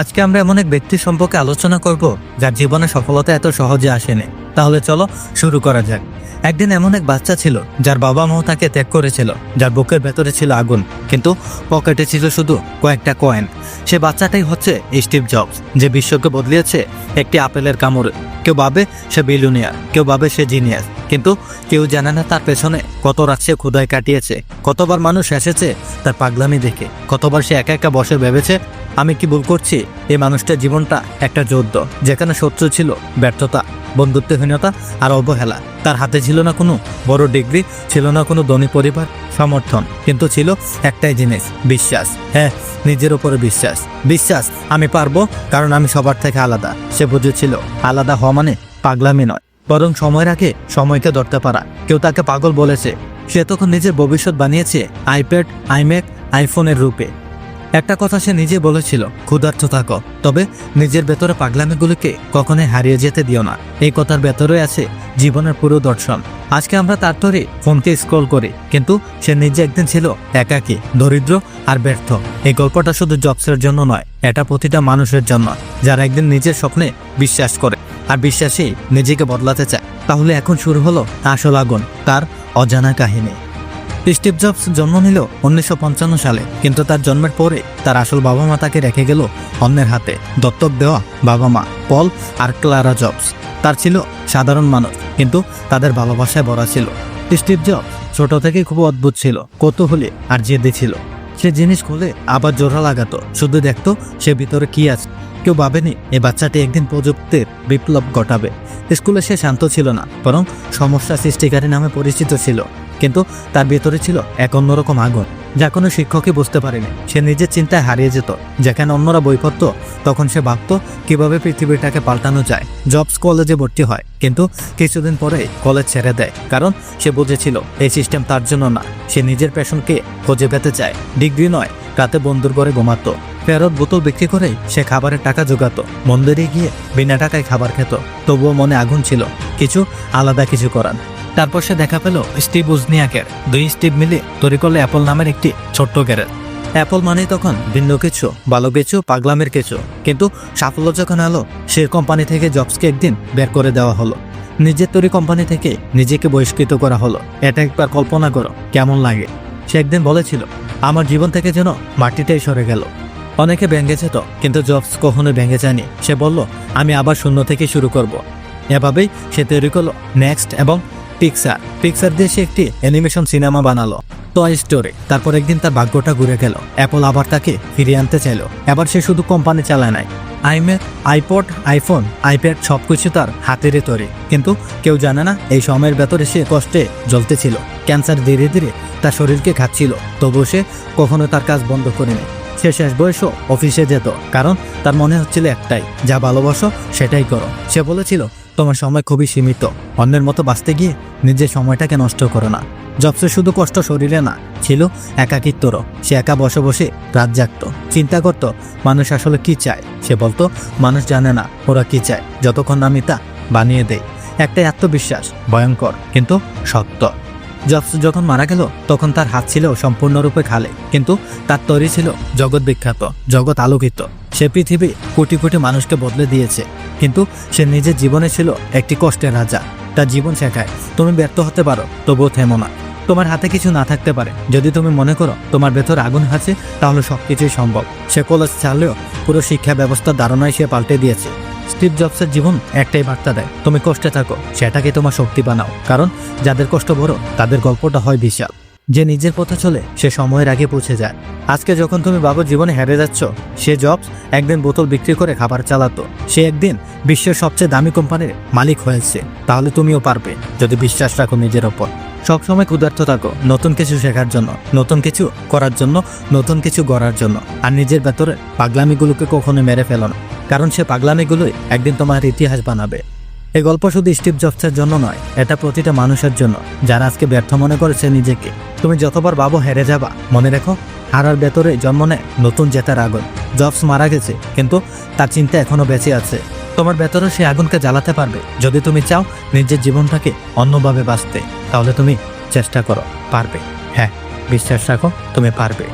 আজকে আমরা এমন এক ব্যক্তি সম্পর্কে আলোচনা করব, যার জীবনে সফলতা এত সহজে আসেনি। তাহলে চলো শুরু করা যাক। একদিন এমন এক বাচ্চা ছিল, যার বাবা মাও তাকে ত্যাগ করেছিল, যার বুকের ভেতরে ছিল আগুন, কিন্তু পকেটে ছিল শুধু কয়েকটা কয়েন। সে বাচ্চাটাই হচ্ছে স্টিভ জবস, যে বিশ্বকে বদলিয়েছে একটি আপেলের কামড়ে। কেউ ভাবে সে বিলুনিয়ার কেউ ভাবে সে জিনিয়াস, কিন্তু কেউ জানে না তার পেছনে কত রাত সে ক্ষুদায় কাটিয়েছে, কতবার মানুষ এসেছে তার পাগলামি দেখে, কতবার সে একা একা বসে ভেবেছে আমি কি ভুল করছি? এই মানুষটার জীবনটা একটা যুদ্ধ, যেখানে শত্রু ছিল ব্যর্থতা, বন্ধুত্বহীনতা আর অবহেলা। তার হাতে ছিল না কোনো বড় ডিগ্রি, ছিল না কোনো ধনী পরিবার, সমর্থন, কিন্তু ছিল একটাই জিনিস, বিশ্বাস। হ্যাঁ নিজের উপরে বিশ্বাস। বিশ্বাস, আমি পারব, কারণ আমি সবার থেকে আলাদা। সে বুঝেছিল, আলাদা হওয়া মানে পাগলামি নয়। বরং সময়ের আগে সময়কে ধরতে পারা। কেউ তাকে পাগল বলেছে। সে তখন নিজের ভবিষ্যৎ বানিয়েছে আইপ্যাড, আইম্যাক, আইফোনের রূপে। একটা কথা সে নিজে বলেছিল ক্ষুধার্থ থাকো। তবে নিজের ভেতরে পাগলামিগুলোকে কখনোই হারিয়ে যেতে দিও না। এই কথার ভেতরে আছে জীবনের পুরো দর্শন। আজকে আমরা তার তরে ফোনকে স্ক্রল করি, কিন্তু সে নিজে একদিন ছিল একাকী, দরিদ্র আর ব্যর্থ। এই গল্পটা শুধু জবসের জন্য নয়, এটা প্রতিটা মানুষের জন্য, যারা একদিন নিজের স্বপ্নে বিশ্বাস করে আর বিশ্বাসী নিজেকে বদলাতে চায়। তাহলে এখন শুরু হলো আসল আগুন, তার অজানা কাহিনী। স্টিভ জবস জন্ম নিল উনিশশো পঞ্চান্ন সালে, কিন্তু তার জন্মের পরে তার আসল বাবা মা তাকে রেখে গেল অন্যের হাতে। দত্তক দেওয়া বাবা মা পল আর ক্লারা জবস। তার ছিল সাধারণ মানুষ, কিন্তু তাদের ভালোবাসায় ভরা ছিল। স্টিভ জবস ছোট থেকে খুব অদ্ভুত ছিল, কৌতূহলী আর জেদি ছিল। সে জিনিস খুলে আবার জোড়া লাগাতো, শুধু দেখতো সে ভিতরে কি আছে। কেউ ভাবেনি এই বাচ্চাটি একদিন প্রযুক্তির বিপ্লব ঘটাবে। স্কুলে সে শান্ত ছিল না, বরং সমস্যা সৃষ্টিকারী নামে পরিচিত ছিল। কিন্তু তার ভেতরে ছিল এক অন্যরকম আগুন, যা কোনো শিক্ষকই বুঝতে পারেনি। সে নিজের চিন্তায় হারিয়ে যেত, যেখানে অন্যরা বই পড়ত তখন সে ভাবত কীভাবে পৃথিবীটাকে পাল্টানো যায়। জবস কলেজে ভর্তি হয়, কিন্তু কিছুদিন পরে কলেজ ছেড়ে দেয়, কারণ সে বুঝেছিল এই সিস্টেম তার জন্য না। সে নিজের প্যাশনকে খুঁজে পেতে চায়। ডিগ্রি নয়, রাতে বন্ধুর ঘরে ঘুমাতো। ফেরত বোতল বিক্রি করেই সে খাবারের টাকা জোগাতো। মন্দিরে গিয়ে বিনা টাকায় খাবার খেত, তবুও মনে আগুন ছিল। কিছু আলাদা কিছু করার। তারপর সে দেখা পেল স্টিভ উজনিয়াকের। দুই স্টিভ মিলে তৈরি করল অ্যাপল নামের একটি ছোট্ট গ্যারেজ। অ্যাপল মানে তখন ভিন্ন কিছু, ভালো কিছু, পাগলামের কিছু। কিন্তু সাফল্য যখন এলো, সে কোম্পানি থেকে জবসকে একদিন বের করে দেওয়া হলো। নিজের তৈরি কোম্পানি থেকে নিজেকে বহিষ্কৃত করা হলো। এটা একবার কল্পনা করো, কেমন লাগে? সে একদিন বলেছিল, আমার জীবন থেকে যেন মাটিটাই সরে গেল। অনেকে ভেঙে তো, কিন্তু জবস কখনো ভেঙে যায়নি। সে বলল, আমি আবার শূন্য থেকে শুরু করব। এভাবেই সে তৈরি করল নেক্সট এবং পিক্সার পিক্সার দিয়ে সে একটি অ্যানিমেশন সিনেমা বানালো টয় স্টোরে তারপর একদিন তার ভাগ্যটা ঘুরে গেল। অ্যাপল আবার তাকে ফিরিয়ে আনতে চাইলো। এবার সে শুধু কোম্পানি চালায় নাই। আইম্যাক আইপড আইফোন আইপ্যাড সব কিছু তার হাতেরে তৈরি। কিন্তু কেউ জানে না, এই সময়ের ভেতরে সে কষ্টে জ্বলতেছিল। ক্যান্সার ধীরে ধীরে তার শরীরকে খাচ্ছিল তবুও সে কখনো তার কাজ বন্ধ করেনি। সে শেষ বয়সও অফিসে যেত। কারণ তার মনে হচ্ছিল একটাই, যা ভালোবাসো সেটাই করো। সে বলেছিল তোমার সময় খুবই সীমিত। অন্যের মতো বাঁচতে গিয়ে নিজের সময়টাকে নষ্ট করো না। জবসের শুধু কষ্ট শরীরে না, ছিল একাকিত্বরও। সে একা বসে বসে রাত জাগত। চিন্তা করত, মানুষ আসলে কি চায়? সে বলতো, মানুষ জানে না, ওরা কি চায়? যতক্ষণ আমি তা বানিয়ে দেয় একটাই আত্মবিশ্বাস, ভয়ঙ্কর, কিন্তু সত্য। জবস যখন মারা গেল, তখন তার হাত ছিল সম্পূর্ণরূপে খালে। কিন্তু তার তৈরি ছিল জগৎ বিখ্যাত, জগৎ আলোকিত। সে পৃথিবী কোটি কোটি মানুষকে বদলে দিয়েছে। কিন্তু সে নিজের জীবনে ছিল একটি কষ্টের রাজা। তার জীবন শেখায়, তুমি ব্যর্থ হতে পারো, তবুও থেমো না। তোমার হাতে কিছু না থাকতে পারে। যদি তুমি মনে করো তোমার ভেতর আগুন আছে, তাহলে সবকিছুই সম্ভব। সে কলেজ চালেও পুরো শিক্ষা ব্যবস্থার ধারণায় সে পাল্টে দিয়েছে। স্টিভ জবসের জীবন একটাই বার্তা দেয়, তুমি কষ্টে থাকো সেটাকে তোমার শক্তি বানাও। কারণ যাদের কষ্ট বড়, তাদের গল্পটা হয় বিশাল। যে নিজের পথে চলে, সে সময়ের আগে পৌঁছে যায়। আজকে যখন তুমি বাবুর জীবনে হেরে যাচ্ছ, সে জবস একদিন বোতল বিক্রি করে খাবার চালাতো। সে একদিন বিশ্বের সবচেয়ে দামি কোম্পানির মালিক হয়েছে। তাহলে তুমিও পারবে, যদি বিশ্বাস রাখো নিজের ওপর। সবসময় ক্ষুধার্ত থাকো, নতুন কিছু শেখার জন্য, নতুন কিছু করার জন্য, নতুন কিছু গড়ার জন্য। আর নিজের ভেতরে পাগলামিগুলোকে কখনো মেরে ফেলো না। কারণ সে পাগলামিগুলোই একদিন তোমার ইতিহাস বানাবে। এই গল্প শুধু স্টিভ জবসের জন্য নয়, এটা প্রতিটা মানুষের জন্য। যারা আজকে ব্যর্থ মনে করেছে নিজেকে, তুমি যতবার বাবু হেরে যাবা। মনে রেখো হারার ভেতরে জন্ম নেয় নতুন জেতার আগুন। জবস মারা গেছে, কিন্তু তার চিন্তা এখনও বেঁচে আছে। তোমার ভেতরে সেই আগুনকে জ্বালাতে পারবে। যদি তুমি চাও নিজের জীবনটাকে অন্যভাবে বাঁচতে, তাহলে তুমি চেষ্টা করো, পারবে। হ্যাঁ বিশ্বাস রাখো, তুমি পারবে।